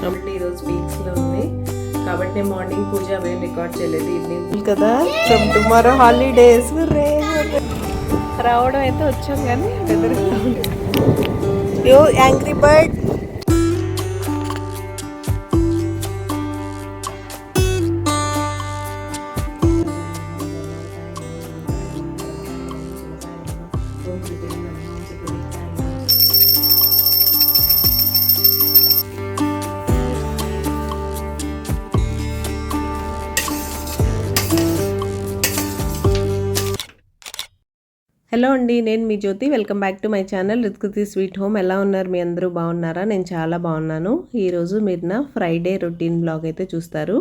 కాబట్టి ఈరోజు వీక్స్లో ఉంది. కాబట్టి నేను మార్నింగ్ పూజ అవేం రికార్డ్ చేయలేదు ఈవినింగ్ కదా? ఫ్రమ్ టుమారో హాలిడేస్ రే రావడం అయితే వచ్చాం కానీ వెదర్ యో యాంగ్రీ బర్డ్ హలో అండి నేను మీ Jyothi. Welcome back to my channel Rithkruthi sweet home. ఎలా ఉన్నారు? మీ అందరూ బాగున్నారా? నేను చాలా బాగున్నాను. ఈరోజు మీరు నా ఫ్రైడే రొటీన్ బ్లాగ్ అయితే చూస్తారు.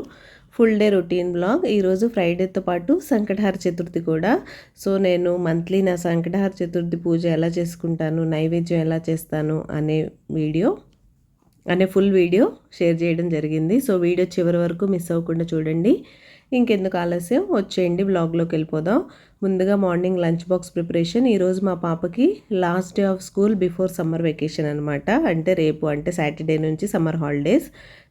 Full day routine blog. ఈరోజు ఫ్రైడేతో పాటు సంకటహార చతుర్థి కూడా. సో నేను మంత్లీ నా సంకటహార చతుర్థి పూజ ఎలా చేసుకుంటాను నైవేద్యం ఎలా చేస్తాను అనే వీడియో అనే ఫుల్ వీడియో షేర్ చేయడం జరిగింది. సో వీడియో చివరి వరకు మిస్ అవ్వకుండా చూడండి. ఇంకెందుకు ఆలస్యం? వచ్చేయండి బ్లాగ్లోకి వెళ్ళిపోదాం. ముందుగా మార్నింగ్ లంచ్ బాక్స్ ప్రిపరేషన్. ఈరోజు మా పాపకి last day of school before summer vacation అనమాట అంటే రేపు అంటే సాటర్డే నుంచి సమ్మర్ హాలిడేస్.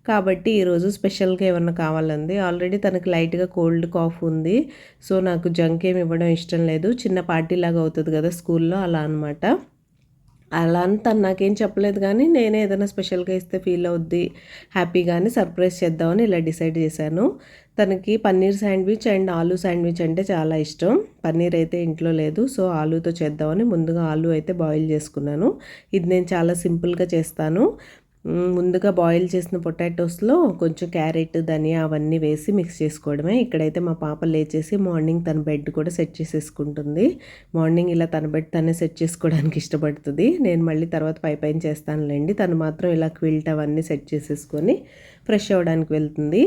కాబట్టి ఈరోజు స్పెషల్గా ఏమన్నా కావాలంది? ఆల్రెడీ తనకి లైట్గా కోల్డ్ కాఫ్ ఉంది. సో నాకు జంక్ ఏమి ఇవ్వడం ఇష్టం లేదు. చిన్న పార్టీ లాగా అవుతుంది కదా స్కూల్లో అలా అనమాట అలా అని తను నాకేం చెప్పలేదు కానీ నేనే ఏదైనా స్పెషల్గా ఇస్తే ఫీల్ అవుద్ది. హ్యాపీగానే సర్ప్రైజ్ చేద్దామని ఇలా డిసైడ్ చేశాను. తనకి paneer sandwich and aloo sandwich అంటే చాలా ఇష్టం. పన్నీర్ అయితే ఇంట్లో లేదు సో ఆలూతో చేద్దామని ముందుగా ఆలూ అయితే బాయిల్ చేసుకున్నాను. ఇది నేను చాలా సింపుల్గా చేస్తాను. ముందుగా బాయిల్ చేసిన పొటాటోస్లో కొంచెం క్యారెట్ ధనియా అవన్నీ వేసి మిక్స్ చేసుకోవడమే. ఇక్కడైతే మా పాప లేచేసి మార్నింగ్ తన బెడ్ కూడా సెట్ చేసేసుకుంటుంది. మార్నింగ్ ఇలా తన బెడ్ తనే సెట్ చేసుకోవడానికి ఇష్టపడుతుంది. నేను మళ్ళీ తర్వాత పై పైన చేస్తానులేండి. తను మాత్రం ఇలా క్విల్ట్ అవన్నీ సెట్ చేసేసుకొని ఫ్రెష్ అవ్వడానికి వెళ్తుంది.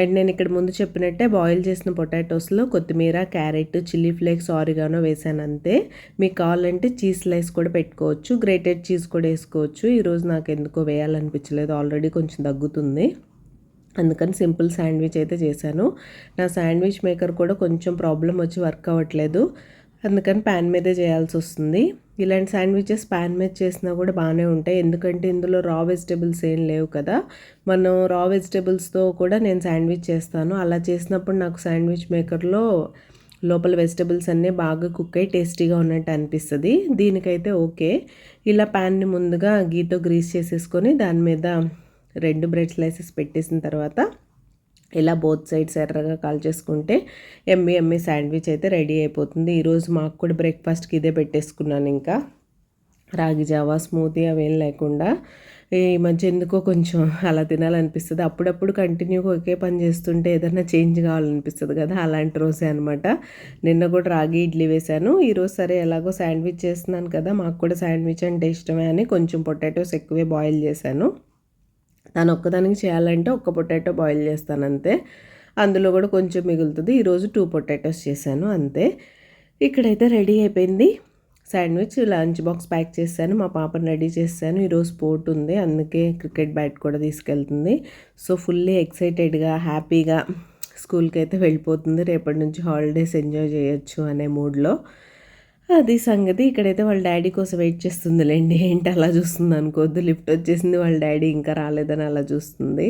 అండ్ నేను ఇక్కడ ముందు చెప్పినట్టే బాయిల్ చేసిన పొటాటోస్లో కొత్తిమీర క్యారెట్ చిల్లీ ఫ్లేక్స్ ఆరిగానో వేసాను అంతే. మీకు కావాలంటే చీజ్ స్లైస్ కూడా పెట్టుకోవచ్చు. గ్రేటెడ్ చీజ్ కూడా వేసుకోవచ్చు. ఈరోజు నాకు ఎందుకో వేయాలనిపించలేదు. ఆల్రెడీ కొంచెం తగ్గుతుంది. అందుకని సింపుల్ శాండ్విచ్ అయితే చేశాను. నా శాండ్విచ్ మేకర్ కూడా కొంచెం ప్రాబ్లం వచ్చి వర్క్ అవ్వట్లేదు. అందుకని ప్యాన్ మీదే చేయాల్సి వస్తుంది. ఇలాంటి శాండ్విచెస్ ప్యాన్ మీద చేసినా కూడా బాగానే ఉంటాయి. ఎందుకంటే ఇందులో రా వెజిటేబుల్స్ ఏం లేవు కదా. మనం రా వెజిటేబుల్స్తో కూడా నేను శాండ్విచ్ చేస్తాను. అలా చేసినప్పుడు నాకు శాండ్విచ్ మేకర్లో లోపల వెజిటబుల్స్ అన్నీ బాగా కుక్ అయ్యి టేస్టీగా ఉన్నట్టు అనిపిస్తుంది. దీనికైతే ఓకే. ఇలా ప్యాన్ని ముందుగా గీతో గ్రీస్ చేసేసుకొని దాని మీద రెండు బ్రెడ్ స్లైసెస్ పెట్టేసిన తర్వాత ఇలా బోత్ సైడ్స్ ఎర్రగా కాల్ చేసుకుంటే ఎమ్మి ఎమ్మి శాండ్విచ్ అయితే రెడీ అయిపోతుంది. ఈరోజు మాకు కూడా బ్రేక్ఫాస్ట్కి ఇదే పెట్టేసుకున్నాను ఇంకా. రాగి జావా స్మూతీ అవేం లేకుండా ఈ మధ్య ఎందుకో కొంచెం అలా తినాలనిపిస్తుంది. అప్పుడప్పుడు కంటిన్యూగా ఒకే పని చేస్తుంటే ఏదైనా చేంజ్ కావాలనిపిస్తుంది కదా అలాంటి రోజే అనమాట నిన్న కూడా రాగి ఇడ్లీ వేశాను. ఈరోజు సరే ఎలాగో శాండ్విచ్ చేస్తున్నాను కదా మాకు కూడా శాండ్విచ్ అంటే ఇష్టమే అని కొంచెం పొటాటోస్ ఎక్కువే బాయిల్ చేశాను. తను ఒక్కదానికి చేయాలంటే ఒక్క పొటాటో బాయిల్ చేస్తాను అంతే. అందులో కూడా కొంచెం మిగులుతుంది. ఈరోజు టూ పొటాటోస్ చేశాను అంతే. ఇక్కడైతే రెడీ అయిపోయింది. శాండ్విచ్ లంచ్ బాక్స్ ప్యాక్ చేశాను. మా పాపను రెడీ చేశాను. ఈరోజు స్పోర్ట్ ఉంది. అందుకే క్రికెట్ బ్యాట్ కూడా తీసుకెళ్తుంది. సో ఫుల్లీ ఎక్సైటెడ్గా హ్యాపీగా స్కూల్కి అయితే వెళ్ళిపోతుంది. రేపటి నుంచి హాలిడేస్ ఎంజాయ్ చేయొచ్చు అనే మూడ్లో. అది సంగతి. ఇక్కడైతే వాళ్ళ డాడీ కోసం వెయిట్ చేస్తుందిలేండి. ఏంటి అలా చూస్తుంది అనుకోవద్దు. లిఫ్ట్ వచ్చేసింది. వాళ్ళ డాడీ ఇంకా రాలేదని అలా చూస్తుంది.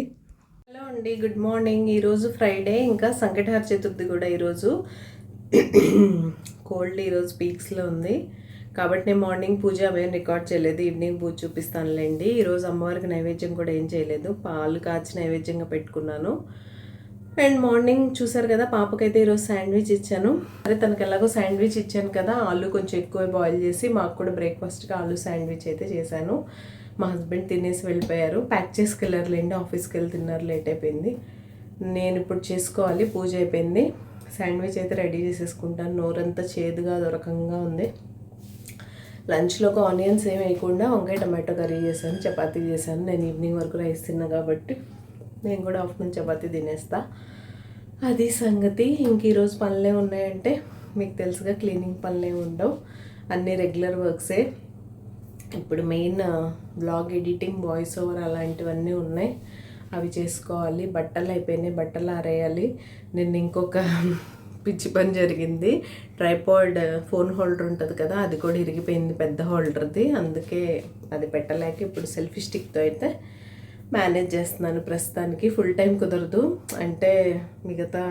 హలో అండి. Good morning. ఈరోజు ఫ్రైడే. ఇంకా సంకటహార చతుర్థి కూడా ఈరోజు. కోల్డ్ ఈరోజు పీక్స్లో ఉంది. కాబట్టి నేను మార్నింగ్ పూజ అవేం రికార్డ్ చేయలేదు. ఈవినింగ్ పూజ చూపిస్తానులేండి. ఈరోజు అమ్మవారికి నైవేద్యం కూడా ఏం చేయలేదు. పాలు కాచి నైవేద్యంగా పెట్టుకున్నాను. అండ్ మార్నింగ్ చూసారు కదా పాపకైతే ఈరోజు శాండ్విచ్ ఇచ్చాను. అదే తనకి ఎలాగో శాండ్విచ్ ఇచ్చాను కదా ఆలు కొంచెం ఎక్కువ బాయిల్ చేసి మాకు కూడా బ్రేక్ఫాస్ట్గా ఆలు శాండ్విచ్ అయితే చేశాను. మా హస్బెండ్ తినేసి వెళ్ళిపోయారు. ప్యాక్ చేసుకెళ్ళారులేండి ఆఫీస్కి వెళ్ళి తిన్నారు లేట్ అయిపోయింది. నేను ఇప్పుడు చేసుకోవాలి పూజ అయిపోయింది. శాండ్విచ్ అయితే రెడీ చేసేసుకుంటాను. నోరంతా చేదుగా దొరకంగా ఉంది. లంచ్లో ఒక ఆనియన్స్ ఏమి వేయకుండా వంకాయ టమాటో కర్రీ చేశాను చపాతీ చేశాను. నేను ఈవినింగ్ వరకు రైస్ తిన్నా కాబట్టి. నేను కూడా ఆఫ్టర్నూన్ చపాతీ తినేస్తా. అది సంగతి. ఇంక ఈరోజు పనులే ఉన్నాయంటే మీకు తెలుసుగా క్లీనింగ్ పనులే ఉండవు. అన్నీ రెగ్యులర్ వర్క్సే. ఇప్పుడు main blog editing voice over అలాంటివన్నీ ఉన్నాయి. అవి చేసుకోవాలి. బట్టలు అయిపోయినాయి. బట్టలు ఆరేయాలి. నిన్న ఇంకొక పిచ్చి పని జరిగింది. ట్రైపాడ్ ఫోన్ హోల్డర్ ఉంటుంది కదా అది కూడా ఇరిగిపోయింది పెద్ద హోల్డర్ది. అందుకే అది పెట్టలేక ఇప్పుడు సెల్ఫీ స్టిక్తో అయితే మేనేజ్ చేస్తున్నాను ప్రస్తుతానికి. ఫుల్ టైం కుదరదు. అంటే మిగతా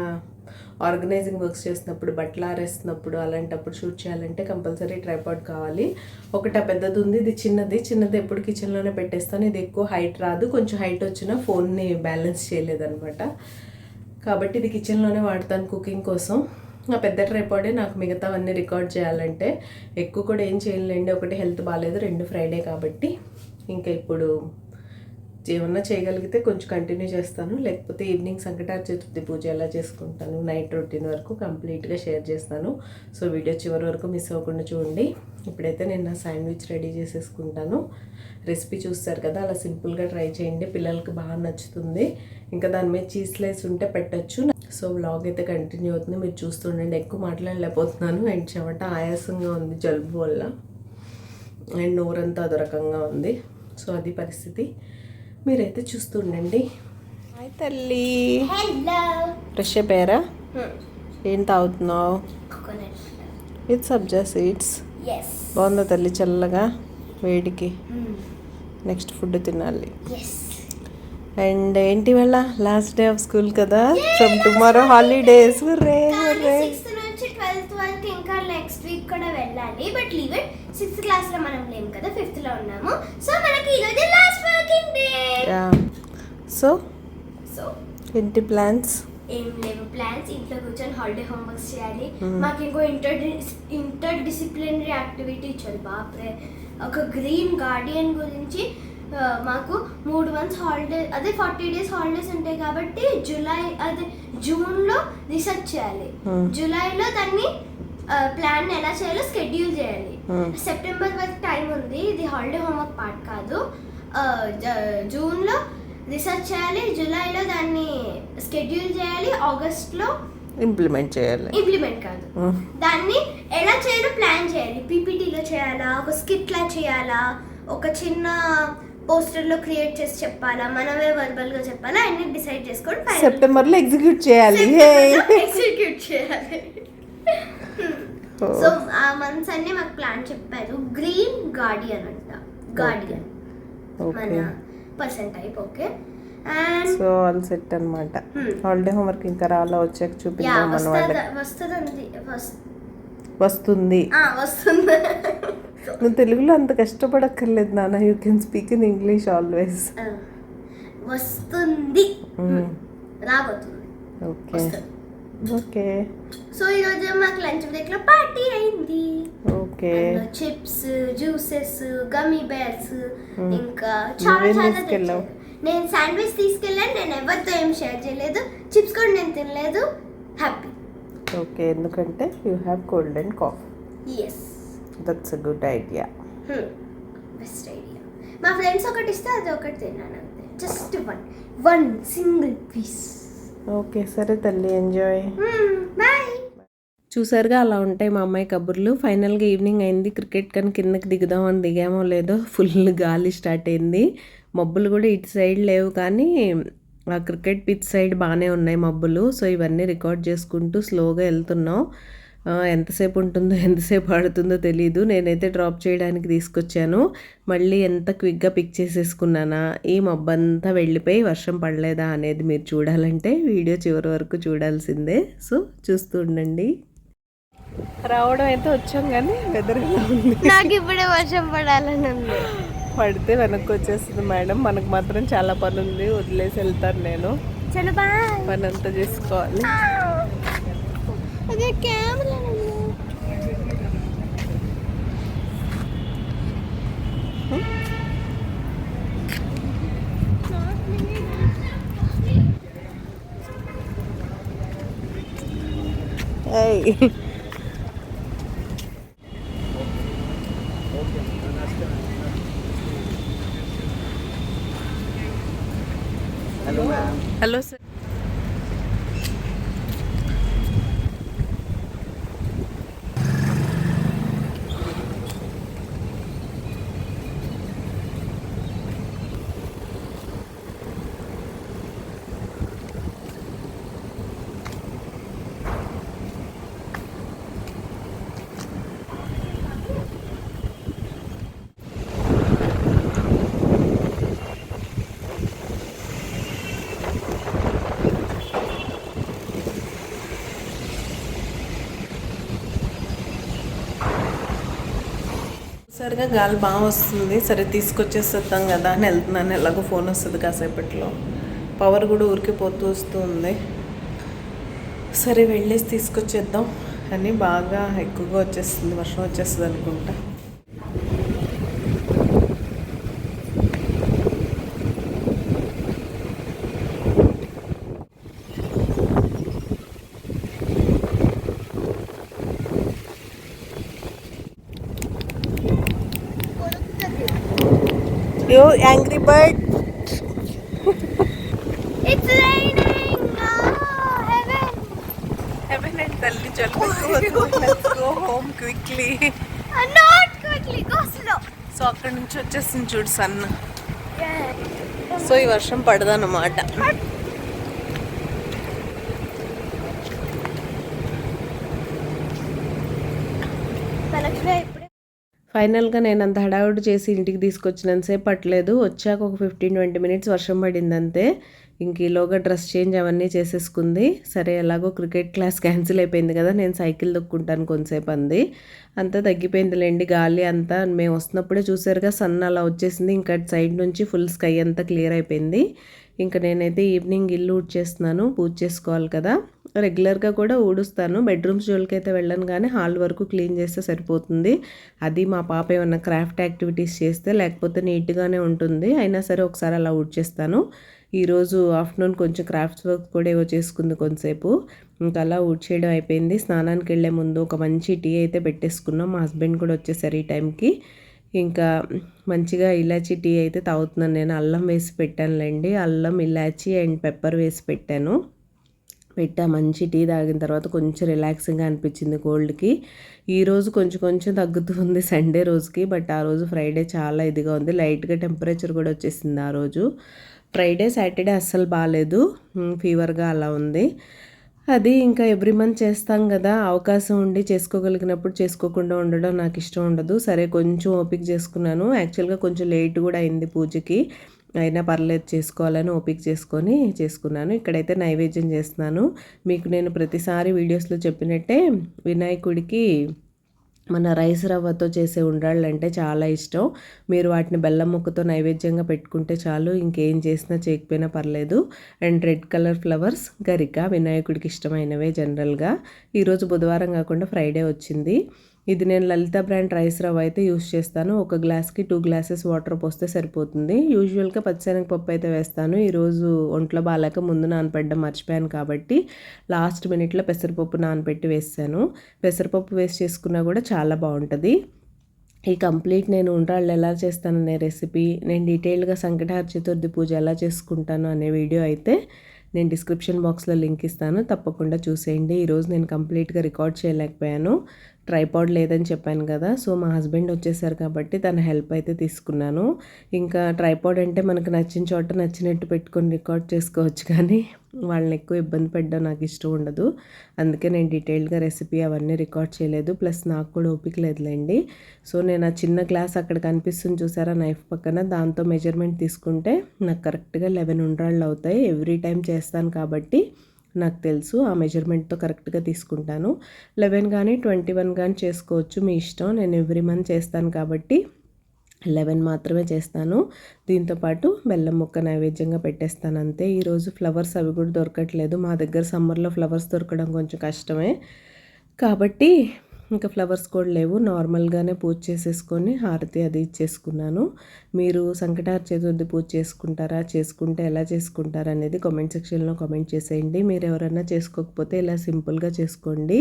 ఆర్గనైజింగ్ వర్క్స్ చేసినప్పుడు బట్టలు ఆరేస్తున్నప్పుడు అలాంటప్పుడు షూట్ చేయాలంటే కంపల్సరీ ట్రైపాడ్ కావాలి. ఒకటి పెద్దది ఉంది ఇది చిన్నది. చిన్నది ఎప్పుడు కిచెన్లోనే పెట్టేస్తాను. ఇది ఎక్కువ హైట్ రాదు. కొంచెం హైట్ వచ్చినా ఫోన్ని బ్యాలెన్స్ చేయలేదనమాట కాబట్టి ఇది కిచెన్లోనే వాడతాను కుకింగ్ కోసం. ఆ పెద్ద ట్రైపాడే నాకు మిగతావన్నీ రికార్డ్ చేయాలంటే ఎక్కువ కూడా ఏం చేయలేండి ఒకటి హెల్త్ బాగాలేదు రెండు ఫ్రైడే కాబట్టి. ఇంకా ఇప్పుడు ఏమన్నా చేయగలిగితే కొంచెం కంటిన్యూ చేస్తాను. లేకపోతే ఈవినింగ్ సంకటార చతుర్థి పూజ ఎలా చేసుకుంటాను నైట్ రొటీన్ వరకు కంప్లీట్గా షేర్ చేస్తాను. సో వీడియో చివరి వరకు మిస్ అవ్వకుండా చూడండి. ఇప్పుడైతే నేను నా శాండ్విచ్ రెడీ చేసేసుకుంటాను. రెసిపీ చూస్తారు కదా అలా సింపుల్గా ట్రై చేయండి. పిల్లలకి బాగా నచ్చుతుంది. ఇంకా దాని మీద చీజ్ స్లైస్ ఉంటే పెట్టచ్చు. సో వ్లాగ్ అయితే కంటిన్యూ అవుతుంది. మీరు చూస్తుండండి ఎక్కువ మాట్లాడలేకపోతున్నాను. అండ్ చెమట ఆయాసంగా ఉంది జలుబు వల్ల. అండ్ నోరంతా అదొరకంగా ఉంది. సో అది పరిస్థితి. మీరైతే చూస్తుండండి హాయ్ తల్లి. హలో ఫ్రెష్ అయిపోయారా ఏం తాగుతున్నావు? ఇది సబ్జా సీడ్స్ బాగుందా తల్లి చల్లగా? వేడికి. నెక్స్ట్ ఫుడ్ తినాలి. అండ్ ఏంటి వాళ్ళ లాస్ట్ డే ఆఫ్ స్కూల్ కదా? ఫ్రమ్ టుమారో హాలిడేస్ రే రే ట్వెల్త్ వరకు ఇంకా నెక్స్ట్ వీక్ కూడా వెళ్ళాలి. బట్ లీవ్ ఇట్ సిక్స్త్ క్లాస్లో మనం లేము కదా ఫిఫ్త్లో ఉన్నాము. సో మనకి ఈ రోజు లాస్ట్ సో సో ఏంటి ప్లాన్స్ ఏం లేవు. ప్లాన్స్ ఇంట్లో కూర్చొని హాలిడే హోంవర్క్స్ చేయాలి. మాకు ఇంకో ఇంటర్ ఇంటర్ డిసిప్లినరీ యాక్టివిటీ ఇచ్చారు. బాప్రే. ఒక గ్రీన్ గార్డియన్ గురించి మాకు మూడు మంత్స్ హాలిడే అదే ఫార్టీ డేస్ హాలిడేస్ ఉంటాయి కాబట్టి జూలై అదే జూన్లో రీసెర్చ్ చేయాలి. Hmm. జూలైలో దాన్ని ప్లాన్ ఎలా చేయాలో స్కెడ్యూల్ చేయాలి. Hmm. సెప్టెంబర్ వరకు టైం ఉంది. ఇది హాలిడే హోంవర్క్ పార్ట్ కాదు. జూన్లో రీసెర్చ్ చేయాలి జూలైలో దాన్ని స్కెడ్యూల్ చేయాలి ఆగస్ట్లో ఇంప్లిమెంట్ చేయాలి. ఇంప్లిమెంట్ కాదు. దాన్ని ఎలా చేయాలో ప్లాన్ చేయాలి. పీపీటీలో చేయాలా ఒక స్కిట్లా చేయాలా ఒక చిన్న పోస్టర్లో క్రియేట్ చేసి చెప్పాలా మనమే వర్బల్గా చెప్పాలా అన్ని డిసైడ్ చేసుకొని final సెప్టెంబర్లో ఎగ్జిక్యూట్ చేయాలి. ఎగ్జిక్యూట్ చేయాలి. సో ఆ మంత్స్ అన్ని మాకు ప్లాన్ చెప్పారు. గ్రీన్ గార్డియన్ అంట. గార్డియన్. మన okay person type okay and so all set అనమాట Hmm. హాలిడే హోంవర్క్ ఇంకా రాలా వచ్చాక చూపిద్దాం మన వస్తుంది వస్తుంది. వస్తుంది. నువ్వు తెలుగులో అంత కష్టపడక్కర్లేదు నాన్న. You can speak in English always వస్తుంది. Mm. రాబోతుంది. Okay okay. సో ఈరోజు మాకు లంచ్ బ్రేక్లో పార్టీ అయింది. Okay. Chips juices gummy bears. ఇంకా చాలా చాలా. నేను శాండ్విచ్ తీసుకెళ్ళాను నేను ఎవరితో ఏం షేర్ చేయలేదు. చిప్స్ కూడా నేను తినలేదు. హ్యాపీ ఓకే ఎందుకంటే you have cold and cough yes that's a good idea best idea మా ఫ్రెండ్స్ ఒకటి ఇస్తే అది ఒకటి తిన్నాను అంతే. Just one one single piece okay సరే తల్లి ఎంజాయ్ బాయ్ చూసారుగా అలా ఉంటాయి మా అమ్మాయి కబుర్లు. ఫైనల్గా ఈవినింగ్ అయింది. క్రికెట్ కానీ కిందకి దిగుదామని దిగామో లేదో ఫుల్ గాలి స్టార్ట్ అయింది. మబ్బులు కూడా ఇటు సైడ్ లేవు కానీ ఆ క్రికెట్ పిచ్ సైడ్ బాగానే ఉన్నాయి మబ్బులు. సో ఇవన్నీ రికార్డ్ చేసుకుంటూ స్లోగా వెళ్తున్నాం. ఎంతసేపు ఉంటుందో ఎంతసేపు ఆడుతుందో తెలీదు. నేనైతే డ్రాప్ చేయడానికి తీసుకొచ్చాను. మళ్ళీ ఎంత క్విక్గా పిక్ చేసేసుకున్నానా ఈ మబ్బంతా వెళ్ళిపోయి వర్షం పడలేదా అనేది మీరు చూడాలంటే వీడియో చివరి వరకు చూడాల్సిందే. సో చూస్తూ ఉండండి. రావడం అయితే వచ్చాం కానీ వెదర్ నాకు ఇప్పుడే వర్షం పడాలని ఉంది. పడితే వెనక్కి వచ్చేస్తుంది మేడం. మనకు మాత్రం చాలా పని ఉంది వదిలేసి వెళ్తాను నేను. పని అంతా చేసుకోవాలి. అదే కెమెరా ఏయ్. హలో సార్ చూసారుగా గాలి బాగా వస్తుంది. సరే తీసుకొచ్చేసేద్దాం కదా అని వెళ్తున్నాను. ఎలాగో ఫోన్ వస్తుంది కాసేపట్లో. పవర్ కూడా ఊరికి పోతూ వస్తూ ఉంది సరే వెళ్ళేసి తీసుకొచ్చేద్దాం అని బాగా ఎక్కువగా వచ్చేస్తుంది వర్షం వచ్చేస్తుంది అనుకుంటా. Yo angry bird It's raining! Oh, heaven! Heaven and తల్లి జలుబు let's go home quickly Uh, not quickly, go slow. So అక్కడ నుంచి వచ్చేసింది చూడు సన్ Yeah. సో ఈ వర్షం పడదన్నమాట Collection ఇప్పుడే ఫైనల్గా నేను అంత హడావుడి చేసి ఇంటికి తీసుకొచ్చినంతసేపు పట్టలేదు. వచ్చాక ఒక ఫిఫ్టీన్ ట్వంటీ మినిట్స్ వర్షం పడింది అంతే ఇంక ఈలోగా డ్రెస్ చేంజ్ అవన్నీ చేసేసుకుంది. సరే ఎలాగో క్రికెట్ క్లాస్ క్యాన్సిల్ అయిపోయింది కదా నేను సైకిల్ దొక్కుంటాను కొంతసేపు అంది. అంతా తగ్గిపోయిందిలేండి గాలి అంతా. మేము వస్తున్నప్పుడే చూసారుగా సన్ అలా వచ్చేసింది. ఇంకా అటు సైడ్ నుంచి ఫుల్ స్కై అంతా క్లియర్ అయిపోయింది. ఇంకా నేనైతే ఈవినింగ్ ఇల్లు ఊడ్చేస్తున్నాను పూజ చేసుకోవాలి కదా. రెగ్యులర్గా కూడా ఊడుస్తాను. బెడ్రూమ్స్ జోలికి అయితే వెళ్ళను కానీ హాల్ వరకు క్లీన్ చేస్తే సరిపోతుంది. అది మా పాప ఏమన్నా క్రాఫ్ట్ యాక్టివిటీస్ చేస్తే లేకపోతే నీట్గానే ఉంటుంది. అయినా సరే ఒకసారి అలా ఊడ్చేస్తాను. ఈరోజు ఆఫ్టర్నూన్ కొంచెం క్రాఫ్ట్స్ వర్క్ కూడా ఏవో చేసుకుంది కొంతసేపు. ఇంకా అలా ఊడ్చేయడం అయిపోయింది. స్నానానికి వెళ్ళే ముందు ఒక మంచి టీ అయితే పెట్టేసుకున్నాం. మా హస్బెండ్ కూడా వచ్చేసారు ఈ టైంకి. ఇంకా మంచిగా ఇలాచీ టీ అయితే తాగుతున్నాను. నేను అల్లం వేసి పెట్టానులేండి. అల్లం ఇలాచీ అండ్ పెప్పర్ వేసి పెట్టాను. పెట్టా మంచి టీ తాగిన తర్వాత కొంచెం రిలాక్సింగ్గా అనిపించింది కోల్డ్కి. ఈరోజు కొంచెం కొంచెం కొంచెం తగ్గుతుంది సండే రోజుకి బట్ ఆ రోజు ఫ్రైడే చాలా ఇదిగా ఉంది. లైట్గా టెంపరేచర్ కూడా వచ్చేసింది ఆ రోజు. ఫ్రైడే సాటర్డే అస్సలు బాగాలేదు ఫీవర్గా అలా ఉంది. అది ఇంకా ఎవ్రీ మంత్ చేస్తాం కదా. అవకాశం ఉండి చేసుకోగలిగినప్పుడు చేసుకోకుండా ఉండడం నాకు ఇష్టం ఉండదు. సరే కొంచెం ఓపిక చేసుకున్నాను. యాక్చువల్గా కొంచెం లేట్ కూడా అయింది పూజకి. అయినా పర్లేదు చేసుకోవాలని ఓపిక చేసుకొని చేసుకున్నాను. ఇక్కడైతే నైవేద్యం చేస్తున్నాను. మీకు నేను ప్రతిసారి వీడియోస్లో చెప్పినట్టే వినాయకుడికి మన రైస్ రవ్వతో చేసే ఉండ్రాళ్ళు అంటే చాలా ఇష్టం. మీరు వాటిని బెల్లం ముక్కతో నైవేద్యంగా పెట్టుకుంటే చాలు ఇంకేం చేసినా చేయకపోయినా పర్లేదు. అండ్ రెడ్ కలర్ ఫ్లవర్స్ గరిక వినాయకుడికి ఇష్టమైనవే జనరల్గా. ఈరోజు బుధవారం కాకుండా ఫ్రైడే వచ్చింది. ఇది నేను లలిత బ్రాండ్ రైస్ రవ్వ అయితే యూస్ చేస్తాను. ఒక గ్లాస్కి టూ గ్లాసెస్ వాటర్ పోస్తే సరిపోతుంది. యూజువల్గా పచ్చిశనగపప్పు అయితే వేస్తాను. ఈరోజు ఒంట్లో బాగాలేక ముందు నానపెట్టడం మర్చిపోయాను కాబట్టి లాస్ట్ మినిట్లో పెసరపప్పు నానపెట్టి వేసాను. పెసరపప్పు వేస్ట్ చేసుకున్నా కూడా చాలా బాగుంటుంది. ఈ కంప్లీట్ నేను ఉండ్రాళ్ళు ఎలా చేస్తాననే రెసిపీ నేను డీటెయిల్గా సంకటహార చతుర్థి పూజ ఎలా చేసుకుంటాను అనే వీడియో అయితే నేను డిస్క్రిప్షన్ బాక్స్లో లింక్ ఇస్తాను. తప్పకుండా చూసేయండి. ఈరోజు నేను కంప్లీట్గా రికార్డ్ చేయలేకపోయాను. ట్రైపాడ్ లేదని చెప్పాను కదా సో మా హస్బెండ్ వచ్చేసారు కాబట్టి తన హెల్ప్ అయితే తీసుకున్నాను. ఇంకా ట్రైపాడ్ అంటే మనకు నచ్చిన చోట నచ్చినట్టు పెట్టుకొని రికార్డ్ చేసుకోవచ్చు కానీ వాళ్ళని ఎక్కువ ఇబ్బంది పెట్టడం నాకు ఇష్టం ఉండదు. అందుకే నేను డీటెయిల్డ్గా రెసిపీ అవన్నీ రికార్డ్ చేయలేదు ప్లస్ నాకు కూడా ఓపిక లేదులేండి. సో నేను ఆ చిన్న గ్లాస్ అక్కడ కనిపిస్తుంది చూసారా నైఫ్ పక్కన. దాంతో మెజర్మెంట్ తీసుకుంటే నాకు కరెక్ట్గా లెవెన్ ఉండ్రాళ్ళు అవుతాయి. ఎవ్రీ టైం చేస్తాను కాబట్టి నాకు తెలుసు. ఆ మెజర్మెంట్తో కరెక్ట్గా తీసుకుంటాను. లెవెన్ కానీ ట్వంటీ వన్ కానీ చేసుకోవచ్చు మీ ఇష్టం. నేను ఎవ్రీ మంత్ చేస్తాను కాబట్టి లెవెన్ మాత్రమే చేస్తాను. దీంతోపాటు బెల్లం ముక్క నైవేద్యంగా పెట్టేస్తాను అంతే. ఈరోజు ఫ్లవర్స్ అవి కూడా దొరకట్లేదు. మా దగ్గర సమ్మర్లో ఫ్లవర్స్ దొరకడం కొంచెం కష్టమే. కాబట్టి ఇంకా ఫ్లవర్స్ కూడా లేవు. నార్మల్గానే పూజ చేసేసుకొని హారతి అది ఇచ్చేసుకున్నాను. మీరు సంకటార చతుర్థి పూజ చేసుకుంటారా చేసుకుంటే ఎలా చేసుకుంటారా అనేది కామెంట్ సెక్షన్లో కామెంట్ చేసేయండి. మీరు ఎవరైనా చేసుకోకపోతే ఇలా సింపుల్గా చేసుకోండి.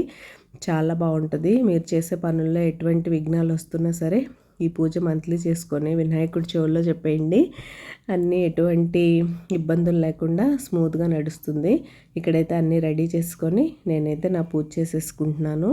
చాలా బాగుంటుంది. మీరు చేసే పనుల్లో ఎటువంటి విఘ్నాలు వస్తున్నా సరే ఈ పూజ మంత్లీ చేసుకొని వినాయకుడి చెవుల్లో చెప్పేయండి. అన్నీ ఎటువంటి ఇబ్బందులు లేకుండా స్మూత్గా నడుస్తుంది. ఇక్కడైతే అన్నీ రెడీ చేసుకొని నేనైతే నా పూజ చేసేసుకుంటున్నాను.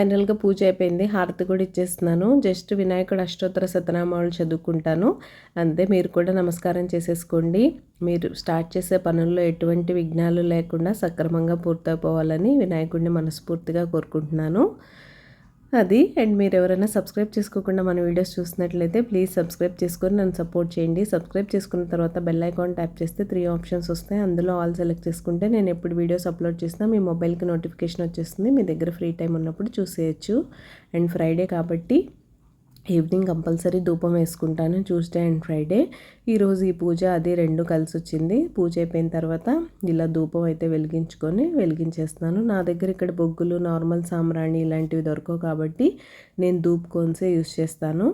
ఫైనల్గా పూజ అయిపోయింది. హారతి కూడా ఇచ్చేస్తున్నాను. జస్ట్ వినాయకుడు అష్టోత్తర సతనామాలు చదువుకుంటాను. అంతే మీరు కూడా నమస్కారం చేసేసుకోండి. మీరు స్టార్ట్ చేసే పనుల్లో ఎటువంటి విఘ్నాలు లేకుండా సక్రమంగా పూర్తయిపోవాలని వినాయకుడిని మనస్ఫూర్తిగా కోరుకుంటున్నాను. అది. అండ్ మీరు ఎవరైనా సబ్స్క్రైబ్ చేసుకోకుండా మన వీడియోస్ చూసినట్లయితే ప్లీజ్ సబ్స్క్రైబ్ చేసుకొని నన్ను సపోర్ట్ చేయండి. సబ్స్క్రైబ్ చేసుకున్న తర్వాత బెల్ ఐకాన్ ట్యాప్ చేస్తే త్రీ ఆప్షన్స్ వస్తాయి. అందులో ఆల్ సెలెక్ట్ చేసుకుంటే నేను ఎప్పుడు వీడియోస్ అప్లోడ్ చేసినా మీ మొబైల్కి నోటిఫికేషన్ వచ్చేస్తుంది. మీ దగ్గర ఫ్రీ టైం ఉన్నప్పుడు చూసేయచ్చు. అండ్ ఫ్రైడే కాబట్టి ఈవినింగ్ కంపల్సరీ ధూపం వేసుకుంటాను ట్యూస్డే అండ్ ఫ్రైడే. ఈరోజు ఈ పూజ అది రెండు కలిసి వచ్చింది. పూజ అయిపోయిన తర్వాత ఇలా ధూపం అయితే వెలిగించుకొని వెలిగించేస్తాను నా దగ్గర ఇక్కడ బొగ్గులు నార్మల్ సామ్రాణి ఇలాంటివి దొరకవు కాబట్టి నేను ధూప్ కోన్సే యూస్ చేస్తాను.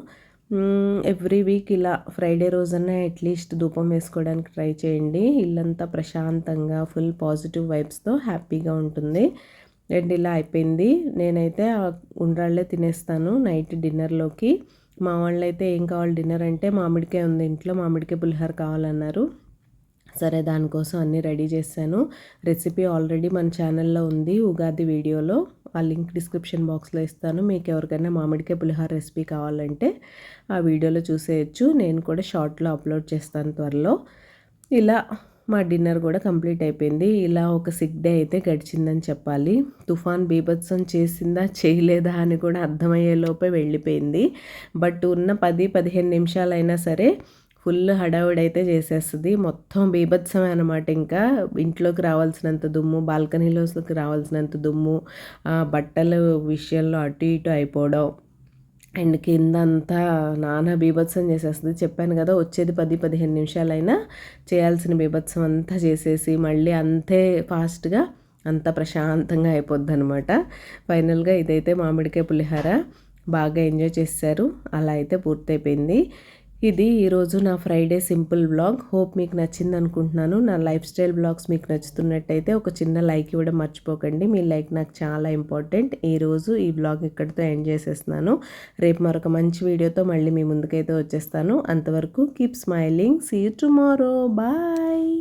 ఎవ్రీ వీక్ ఇలా ఫ్రైడే రోజన్నా అట్లీస్ట్ ధూపం వేసుకోవడానికి ట్రై చేయండి. ఇల్లంతా ప్రశాంతంగా ఫుల్ పాజిటివ్ వైబ్స్తో హ్యాపీగా ఉంటుంది. అండ్ ఇలా అయిపోయింది. నేనైతే ఉండ్రాళ్ళే తినేస్తాను నైట్ డిన్నర్లోకి. మా వాళ్ళు అయితే ఏం కావాలి డిన్నర్ అంటే మామిడికాయ ఉంది ఇంట్లో మామిడికాయ పులిహోర కావాలన్నారు. సరే దానికోసం అన్నీ రెడీ చేశాను. రెసిపీ ఆల్రెడీ మన ఛానల్లో ఉంది ఉగాది వీడియోలో. ఆ లింక్ డిస్క్రిప్షన్ బాక్స్లో ఇస్తాను. మీకు ఎవరికైనా మామిడికాయ పులిహోర రెసిపీ కావాలంటే ఆ వీడియోలో చూసేయచ్చు. నేను కూడా షార్ట్లో అప్లోడ్ చేస్తాను త్వరలో. ఇలా మా డిన్నర్ కూడా కంప్లీట్ అయిపోయింది. ఇలా ఒక సిక్ డే అయితే గడిచిందని చెప్పాలి. తుఫాన్ బీభత్సం చేసిందా చేయలేదా అని కూడా అర్థమయ్యేలోపే వెళ్ళిపోయింది. బట్ ఉన్న పది పదిహేను నిమిషాలైనా సరే ఫుల్ హడావుడైతే చేసేస్తుంది. మొత్తం బీభత్సమే అనమాట ఇంకా. ఇంట్లోకి రావాల్సినంత దుమ్ము బాల్కనీలోకి రావాల్సినంత దుమ్ము బట్టల విషయంలో అటు ఇటు అయిపోవడం అండ్ కింద అంతా నానా బీభత్సం చేసేస్తుంది. చెప్పాను కదా వచ్చేది పది పదిహేను నిమిషాలైనా చేయాల్సిన బీభత్సం అంతా చేసేసి మళ్ళీ అంతే ఫాస్ట్గా అంత ప్రశాంతంగా అయిపోద్ది అనమాట ఫైనల్గా ఇదైతే మామిడికాయ పులిహార. బాగా ఎంజాయ్ చేశారు. అలా అయితే పూర్తయిపోయింది. ఇది ఈరోజు నా ఫ్రైడే సింపుల్ బ్లాగ్ హోప్ మీకు నచ్చింది అనుకుంటున్నాను నా లైఫ్ స్టైల్ బ్లాగ్స్ మీకు నచ్చుతున్నట్టయితే ఒక చిన్న లైక్ ఇవ్వడం మర్చిపోకండి. మీ లైక్ నాకు చాలా ఇంపార్టెంట్ ఈరోజు ఈ బ్లాగ్ ఇక్కడితో ఎండ్ చేసేస్తున్నాను. రేపు మరొక మంచి వీడియోతో మళ్ళీ మీ ముందుకైతే వచ్చేస్తాను. అంతవరకు keep smiling see tomorrow bye